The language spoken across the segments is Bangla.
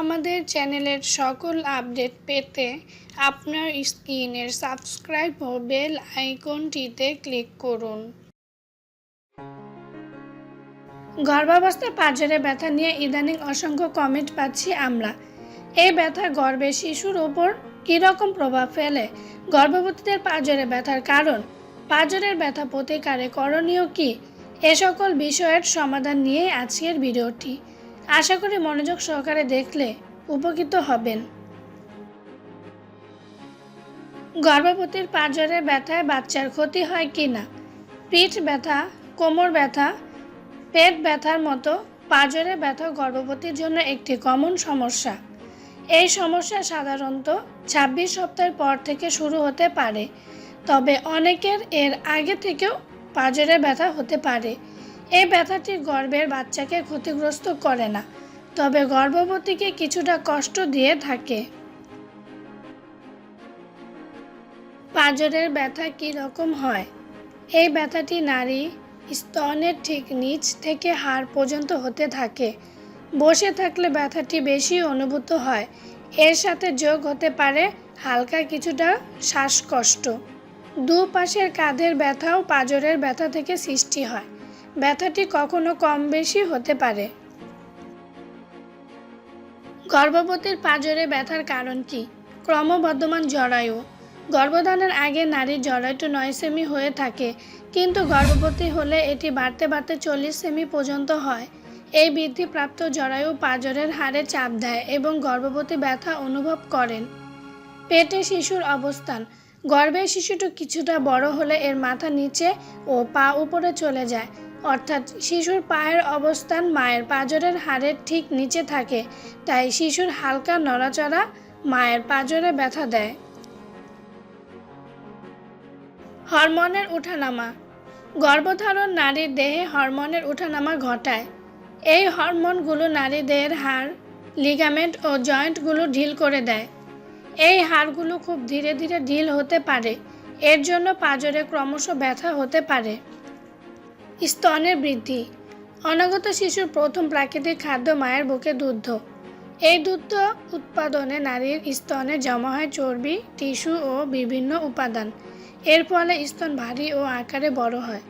আমাদের চ্যানেলের সকল আপডেট পেতে আপনার স্ক্রিনের সাবস্ক্রাইব ও বেল আইকনটিতে ক্লিক করুন। গর্ভাবস্থায় পাঁজরে ব্যথা নিয়ে ইদানিং অসংখ্য কমেন্ট পাচ্ছি আমরা। এই ব্যথা গর্ভে শিশুর ওপর কীরকম প্রভাব ফেলে? গর্ভবতীদের পাঁজরে ব্যথার কারণ? পাঁজরের ব্যথা প্রতিকারে করণীয় কী? এ সকল বিষয়ের সমাধান নিয়েই আজকের ভিডিওটি। আশা করি মনোযোগ সহকারে দেখলে উপকৃত হবেন। গর্ভবতীর পাঁজরের ব্যথায় বাচ্চার ক্ষতি হয় কি না? পিঠ ব্যথা, কোমর ব্যথা, পেট ব্যথার মতো পাঁজরে ব্যথা গর্ভবতীর জন্য একটি কমন সমস্যা। এই সমস্যা সাধারণত ছাব্বিশ সপ্তাহের পর থেকে শুরু হতে পারে, তবে অনেকের এর আগে থেকেও পাঁজরে ব্যথা হতে পারে। এই ব্যথাটি গর্ভের বাচ্চাকে ক্ষতিগ্রস্ত করে না, তবে গর্ভবতীকে কিছুটা কষ্ট দিয়ে থাকে। পাঁজরের ব্যথা কী রকম হয়? এই ব্যথাটি নারী স্তনের ঠিক নিচ থেকে হাড় পর্যন্ত হতে থাকে। বসে থাকলে ব্যথাটি বেশি অনুভূত হয়। এর সাথে যোগ হতে পারে হালকা কিছুটা শ্বাসকষ্ট। দুপাশের কাঁধের ব্যথাও পাঁজরের ব্যথা থেকে সৃষ্টি হয়। ব্যথাটি কখনো কম বেশি হতে পারে। গর্ভবতীর পাঁজরে ব্যথার কারণ কি? ক্রমবর্ধমান জরায়ু। গর্ভধানের আগে নারীর জরায়ুটি নয় সেমি হয়ে থাকে, কিন্তু গর্ভবতী হলে এটি বাড়তে বাড়তে চল্লিশ সেমি পর্যন্ত হয়। এই বৃদ্ধিপ্রাপ্ত জরায়ু পাঁজরের হাড়ে চাপ দেয় এবং গর্ভবতী ব্যথা অনুভব করেন। পেটে শিশুর অবস্থান। গর্ভের শিশুটি কিছুটা বড় হলে এর মাথা নিচে ও পা উপরে চলে যায় অর্থাৎ শিশুর পায়ের অবস্থান মায়ের পাঁজরের হাড়ের ঠিক নিচে থাকে, তাই শিশুর হালকা নড়াচড়া মায়ের পাঁজরে ব্যথা দেয়। হরমোনের উঠানামা গর্ভধারণ নারীর দেহে হরমোনের উঠানামা ঘটায়। এই হরমোনগুলো নারী দেহের হাড়, লিগামেন্ট ও জয়েন্টগুলো ঢিল করে দেয়। এই হাড়গুলো খুব ধীরে ধীরে ঢিল হতে পারে। এর জন্য পাঁজরে ক্রমশ ব্যথা হতে পারে। স্তনের বৃদ্ধি। অনাগত শিশুর প্রথম প্রাকৃতিক খাদ্য মায়ের বুকে দুগ্ধ। এই দুগ্ধ উৎপাদনে নারীর স্তনে জমা হয় চর্বি, টিস্যু ও বিভিন্ন উপাদান। এর ফলে স্তন ভারী ও আকারে বড় হয়।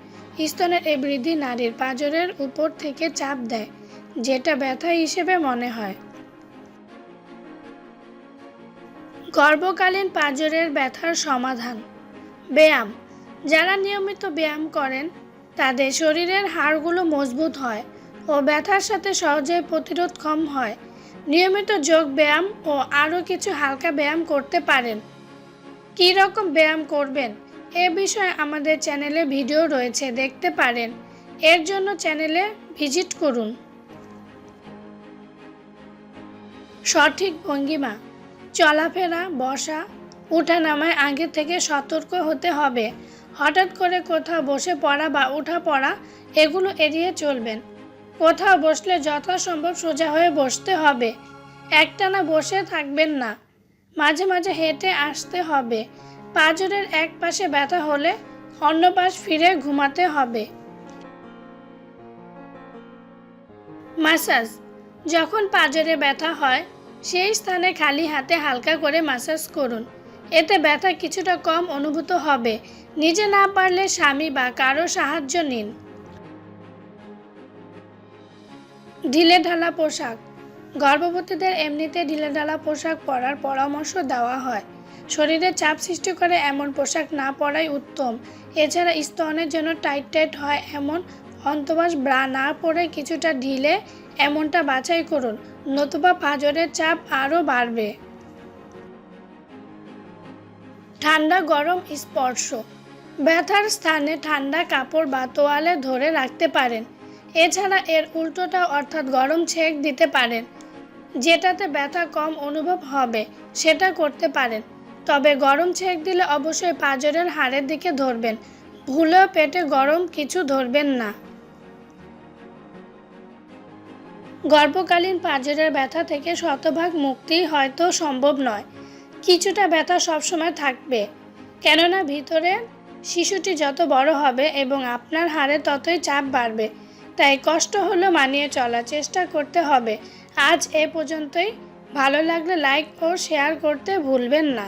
স্তনের এই বৃদ্ধি নারীর পাঁজরের উপর থেকে চাপ দেয়, যেটা ব্যথা হিসেবে মনে হয়। গর্ভকালীন পাঁজরের ব্যথার সমাধান। ব্যায়াম। যারা নিয়মিত ব্যায়াম করেন তাদের শরীরের হাড়গুলো মজবুত হয় ও ব্যথার সাথে সহজেই প্রতিরোধ কম হয়। নিয়মিত যোগ ব্যায়াম ও আরও কিছু হালকা ব্যায়াম করতে পারেন। কী রকম ব্যায়াম করবেন? এ বিষয়ে আমাদের চ্যানেলে ভিডিও রয়েছে, দেখতে পারেন। এর জন্য চ্যানেলে ভিজিট করুন। সঠিক ভঙ্গিমা, চলাফেরা, বসা উঠানামায় আগে থেকে সতর্ক হতে হবে। হঠাৎ করে কোথাও বসে পড়া বা উঠা পড়া, এগুলো এড়িয়ে চলবেন। কোথাও বসলে যথাসম্ভব সোজা হয়ে বসতে হবে। একটানা বসে থাকবেন না। মাঝে মাঝে হেঁটে আসতে হবে। পাঁজরের এক পাশে ব্যথা হলে অন্য পাশ ফিরে ঘুমাতে হবে। মাসাজ। যখন পাঁজরে ব্যথা হয়, সেই স্থানে খালি হাতে হালকা করে মাসাজ করুন। এতে ব্যথা কিছুটা কম অনুভূত হবে। নিজে না পারলে স্বামী বা কারও সাহায্য নিন। ঢিলে ঢালা পোশাক। গর্ভবতীদের এমনিতে ঢিলে ঢালা পোশাক পরার পরামর্শ দেওয়া হয়। শরীরে চাপ সৃষ্টি করে এমন পোশাক না পরাই উত্তম। এছাড়া স্তনের জন্য টাইট টাইট হয় এমন অন্তবাস ব্রা না পরে কিছুটা ঢিলে এমনটা বাছাই করুন। নতুবা পাঁজরের চাপ আরও বাড়বে। ঠান্ডা গরম স্পর্শ। ব্যথার স্থানে ঠান্ডা কাপড় বা তোয়ালে ধরে রাখতে পারেন। এছাড়া এর উল্টোটা অর্থাৎ গরম ছেঁক দিতে পারেন। যেটাতে ব্যথা কম অনুভব হবে, সেটা করতে পারেন। তবে গরম ছেঁক দিলে অবশ্যই পাঁজরের হাড়ের দিকে ধরবেন। ভুলেও পেটে গরম কিছু ধরবেন না। গর্ভকালীন পাঁজরের ব্যথা থেকে শতভাগ মুক্তি হয়তো সম্ভব নয়। কিছুটা ব্যথা সবসময় থাকবে। কেননা ভিতরে শিশুটি যত বড় হবে এবং আপনার হারে ততই চাপ বাড়বে, তাই কষ্ট হলো মানিয়ে চলার চেষ্টা করতে হবে। আজ এ পর্যন্তই। ভালো লাগলে লাইক ও শেয়ার করতে ভুলবেন না।